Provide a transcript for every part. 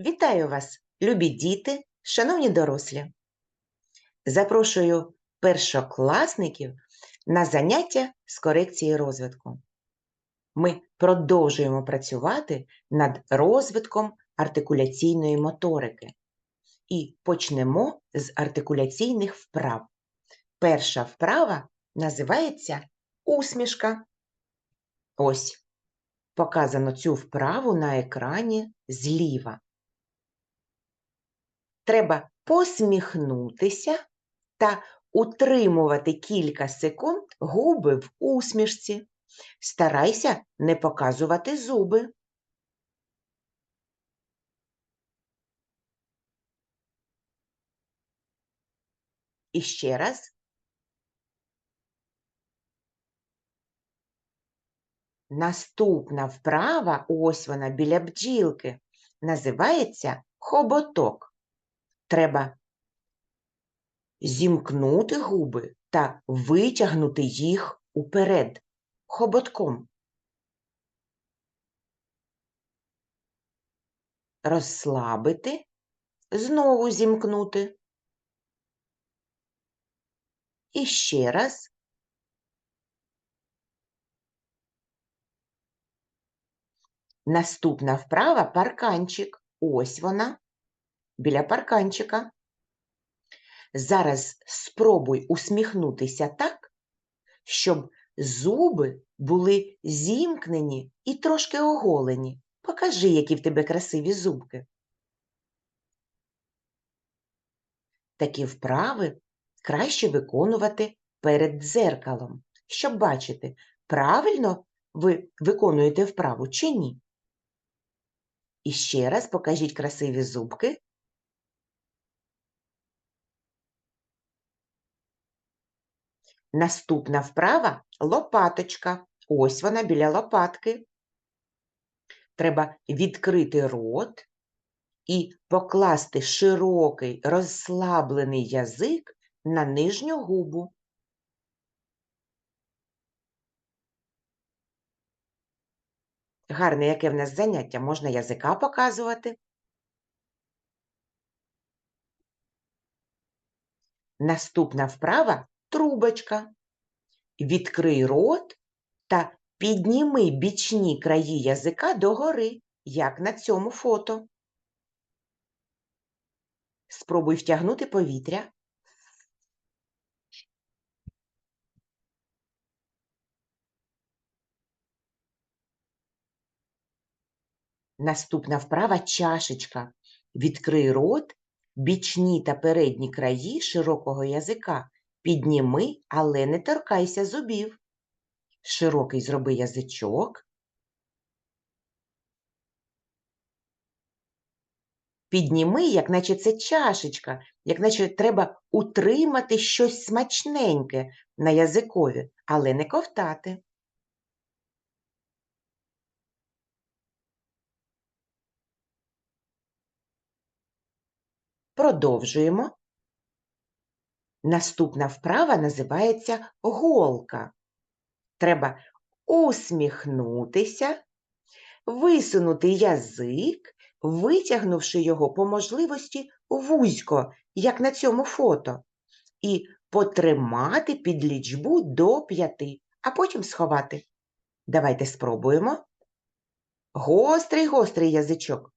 Вітаю вас, любі діти, шановні дорослі. Запрошую першокласників на заняття з корекції розвитку. Ми продовжуємо працювати над розвитком артикуляційної моторики і почнемо з артикуляційних вправ. Перша вправа називається усмішка. Ось показано цю вправу на екрані зліва. Треба посміхнутися та утримувати кілька секунд губи в усмішці. Старайся не показувати зуби. І ще раз. Наступна вправа, ось вона біля бджілки, називається хоботок. Треба зімкнути губи та витягнути їх уперед хоботком. Розслабити, знову зімкнути. І ще раз. Наступна вправа парканчик. Ось вона, біля парканчика. Зараз спробуй усміхнутися так, щоб зуби були зімкнені і трошки оголені. Покажи, які в тебе красиві зубки. Такі вправи краще виконувати перед дзеркалом, щоб бачити, правильно ви виконуєте вправу чи ні. І ще раз покажіть красиві зубки. Наступна вправа лопаточка. Ось вона біля лопатки. Треба відкрити рот і покласти широкий розслаблений язик на нижню губу. Гарне, яке в нас заняття, можна язика показувати. Наступна вправа трубочка. Відкрий рот та підніми бічні краї язика догори, як на цьому фото. Спробуй втягнути повітря. Наступна вправа чашечка. Відкрий рот, бічні та передні краї широкого язика підніми, але не торкайся зубів. Широкий зроби язичок. Підніми, як наче це чашечка, як наче треба утримати щось смачненьке на язикові, але не ковтати. Продовжуємо. Наступна вправа називається голка. Треба усміхнутися, висунути язик, витягнувши його по можливості вузько, як на цьому фото, і потримати під лічбу до п'яти, а потім сховати. Давайте спробуємо. Гострий гострий язичок.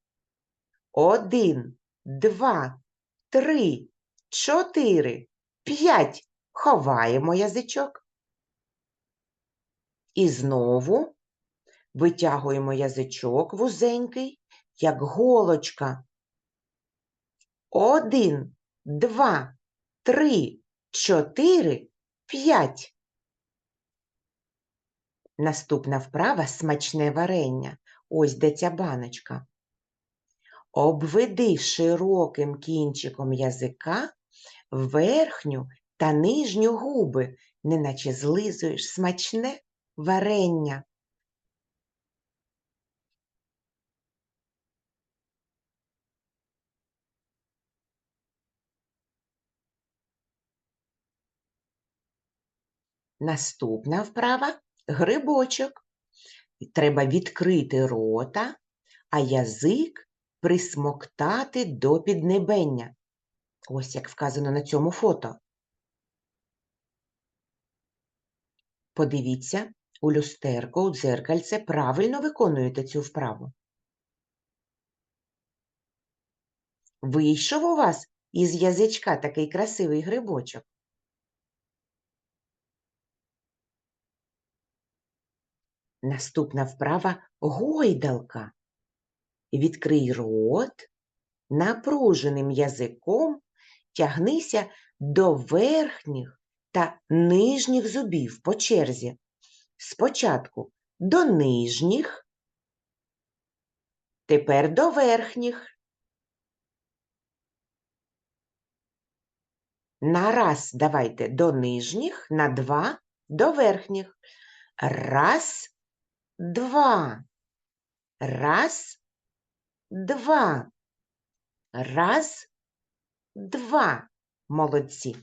Один, два, три, чотири, п'ять. Ховаємо язичок. І знову витягуємо язичок вузенький, як голочка. Один, два, три, чотири, п'ять. Наступна вправа смачне варення. Ось де ця баночка. Обведи широким кінчиком язика верхню та нижню губи, неначе злизуєш смачне варення. Наступна вправа грибочок. Треба відкрити рота, а язик присмоктати до піднебення. Ось як вказано на цьому фото. Подивіться, у люстерко, у дзеркальце правильно виконуєте цю вправу. Вийшов у вас із язичка такий красивий грибочок. Наступна вправа гойдалка. Відкрий рот, напруженим язиком тягнися до верхніх та нижніх зубів по черзі. Спочатку до нижніх, тепер до верхніх. На раз давайте до нижніх, на два до верхніх. Раз, два. Раз, два. Раз, два. Молодці.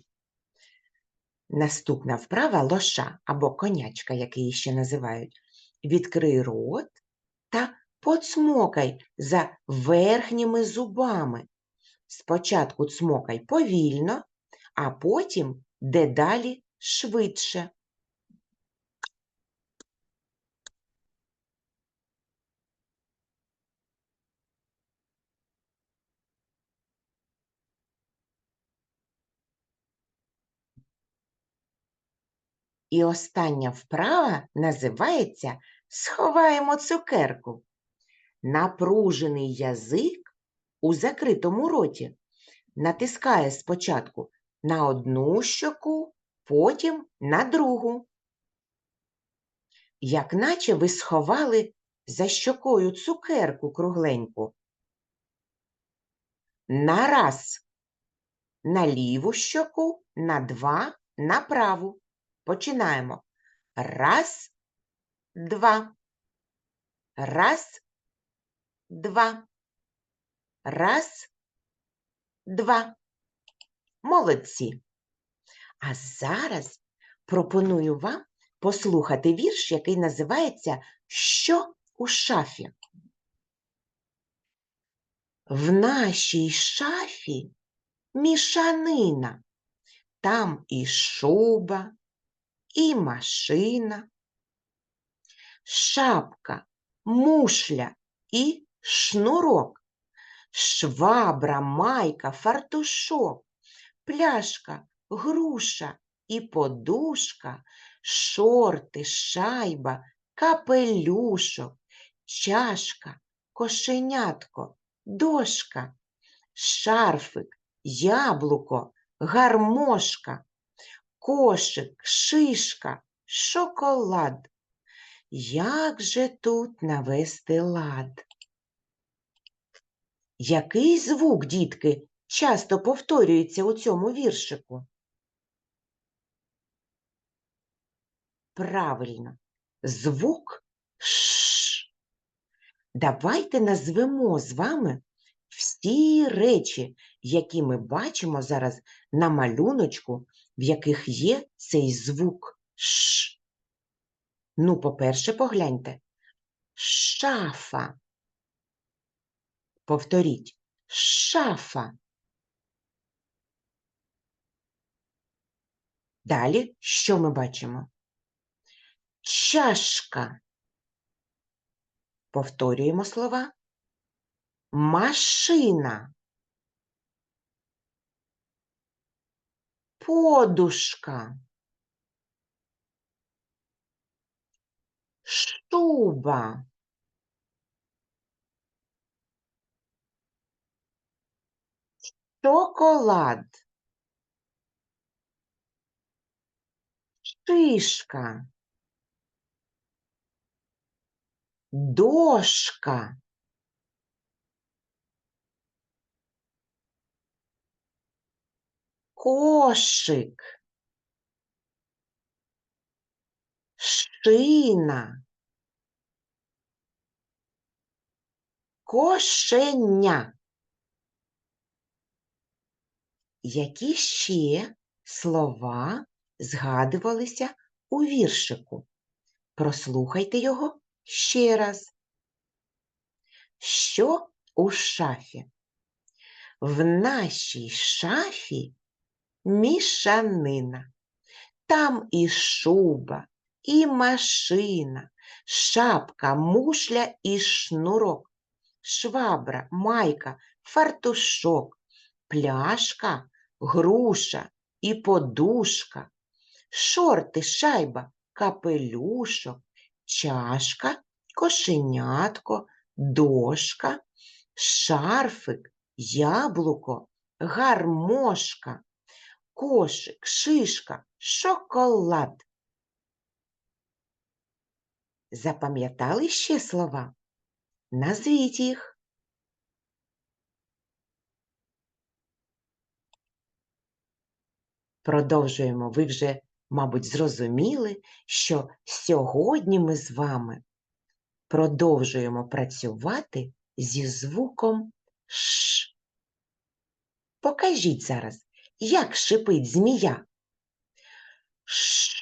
Наступна вправа лоша або конячка, як її ще називають. Відкрий рот та поцмокай за верхніми зубами. Спочатку цмокай повільно, а потім дедалі швидше. І остання вправа називається Сховаємо цукерку. Напружений язик у закритому роті натискає спочатку на одну щоку, потім на другу. Як наче ви сховали за щокою цукерку кругленьку. На раз на ліву щоку, на два на праву. Починаємо. Раз, два. Раз, два. Раз, два. Молодці. А зараз пропоную вам послухати вірш, який називається Що у шафі? В нашій шафі мішанина. Там і шуба, і машина, шапка, мушля і шнурок, швабра, майка, фартушок, пляшка, груша і подушка, шорти, шайба, капелюшок, чашка, кошенятко, дошка, шарфик, яблуко, гармошка, кошик, шишка, шоколад. Як же тут навести лад? Який звук, дітки, часто повторюється у цьому віршику? Правильно, звук Ш. Давайте назвемо з вами всі речі, які ми бачимо зараз на малюночку, в яких є цей звук Ш. Ну, по-перше, погляньте. Шафа. Повторіть. Шафа. Далі що ми бачимо? Чашка. Повторюємо слова. Машина. Подушка. Шуба. Шоколад. Шишка. Дошка. Кошик. Шина. Кошеня. Які ще слова згадувалися у віршику? Прослухайте його ще раз. Що у шафі. В нашій шафі мішанина. Там і шуба, і машина, шапка, мушля і шнурок, швабра, майка, фартушок, пляшка, груша і подушка, шорти, шайба, капелюшок, чашка, кошенятко, дошка, шарфик, яблуко, гармошка, кошик, шишка, шоколад. Запам'ятали ще слова? Назвіть їх. Продовжуємо. Ви вже, мабуть, зрозуміли, що сьогодні ми з вами продовжуємо працювати зі звуком Ш. Покажіть зараз, як шипить змія. Ш.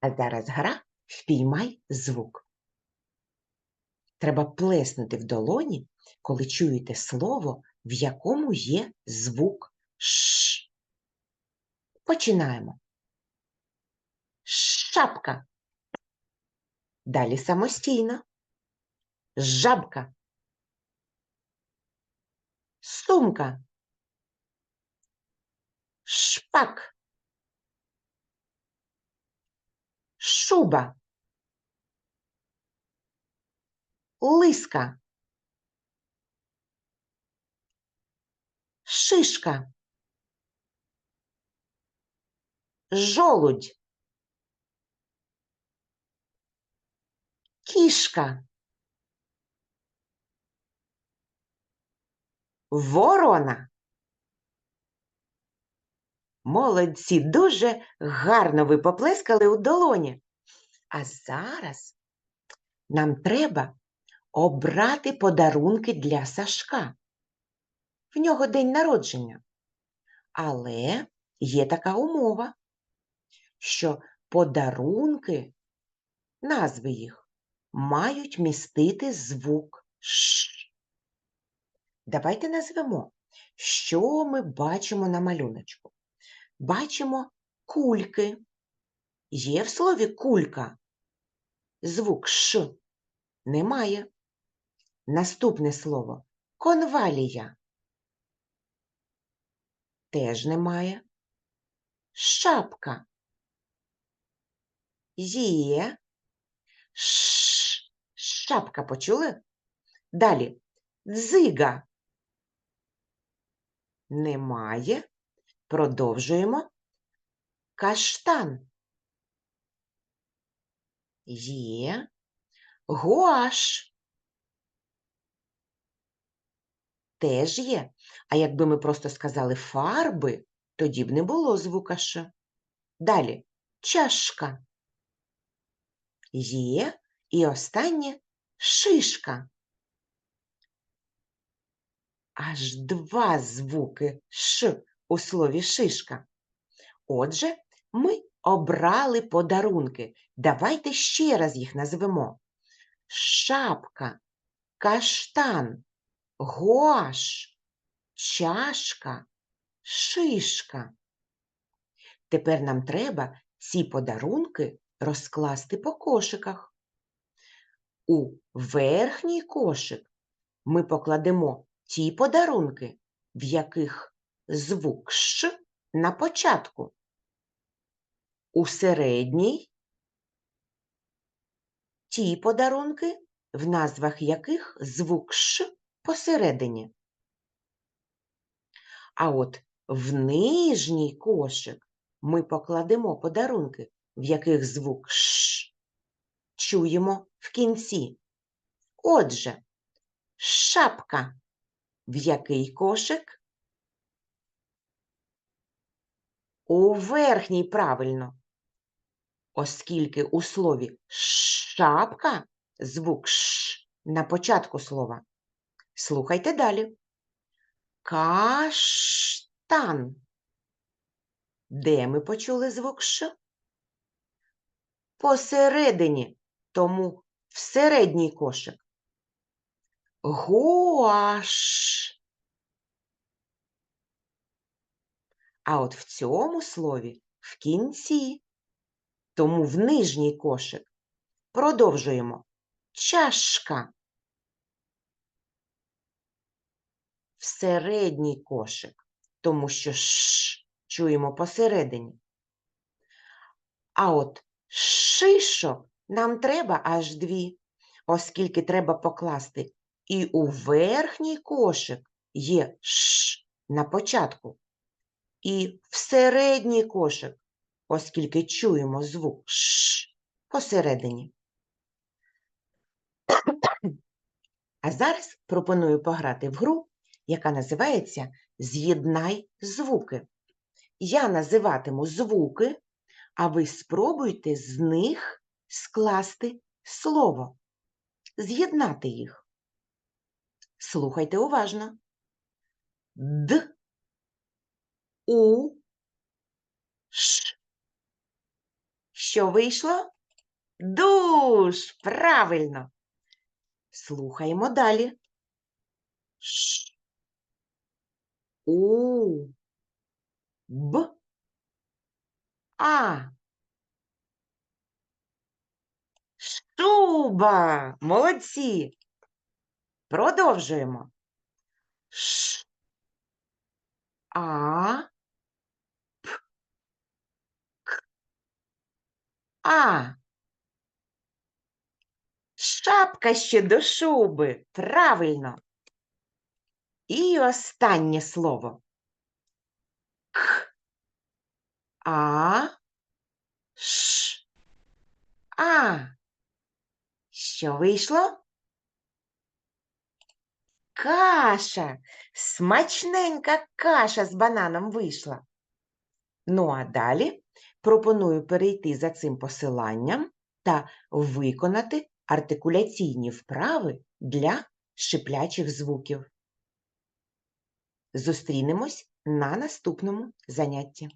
А зараз гра впіймай звук. Треба плеснути в долоні, коли чуєте слово, в якому є звук Ш. Починаємо. Шапка. Далі самостійно. Жабка. Сумка. Шпак. Шуба. Лиска. Шишка. Жолудь. Кішка. Ворона. Молодці, дуже гарно ви поплескали у долоні. А зараз нам треба обрати подарунки для Сашка. В нього день народження. Але є така умова, що подарунки, назви їх, мають містити звук Ш. Давайте назвемо, що ми бачимо на малюночку. Бачимо кульки. Є в слові кулька. Звук Ш немає. Наступне слово конвалія. Теж немає. Шапка. Є. Ш. Шапка почули? Далі. Дзига. Немає. Продовжуємо. Каштан. Є. Гуаш. Теж є. А якби ми просто сказали фарби, тоді б не було звука Ш. Далі чашка. Є. І останнє шишка. Аж два звуки Ш у слові шишка. Отже, ми обрали подарунки. Давайте ще раз їх назвемо. Шапка, каштан, гуаш, чашка, шишка. Тепер нам треба ці подарунки розкласти по кошиках. У верхній кошик ми покладемо ті подарунки, в яких звук Ш на початку. У середній ті подарунки, в назвах яких звук Ш посередині. А от в нижній кошик ми покладемо подарунки, в яких звук Ш чуємо в кінці. Отже, шапка в який кошик? У верхній правильно, оскільки у слові шапка звук Ш на початку слова. Слухайте далі. Каштан. Де ми почули звук Ш? посередині, тому в середній кошик. Гуаш. А от в цьому слові в кінці, тому в нижній кошик. Продовжуємо. Чашка. В середній кошик, тому що ш чуємо посередині. А от шишок нам треба аж дві, оскільки треба покласти і у верхній кошик є ш на початку, і в середній кошик, оскільки чуємо звук ш посередині. А зараз пропоную пограти в гру, яка називається З'єднай звуки. Я називатиму звуки, а ви спробуйте з них скласти слово, з'єднати їх. Слухайте уважно. Д, У, Ш. Що вийшло? Душ! Правильно. Слухаємо далі. Ш. У. Б. А. Шуба! Молодці! Продовжуємо. Ш. А. П. К. А. Шапка ще до шуби. Правильно. І останнє слово. К. А. Ш. А. Що вийшло? Каша. Смачненька каша з бананом вийшла. Ну а далі пропоную перейти за цим посиланням та виконати артикуляційні вправи для шиплячих звуків. Зустрінемось на наступному занятті.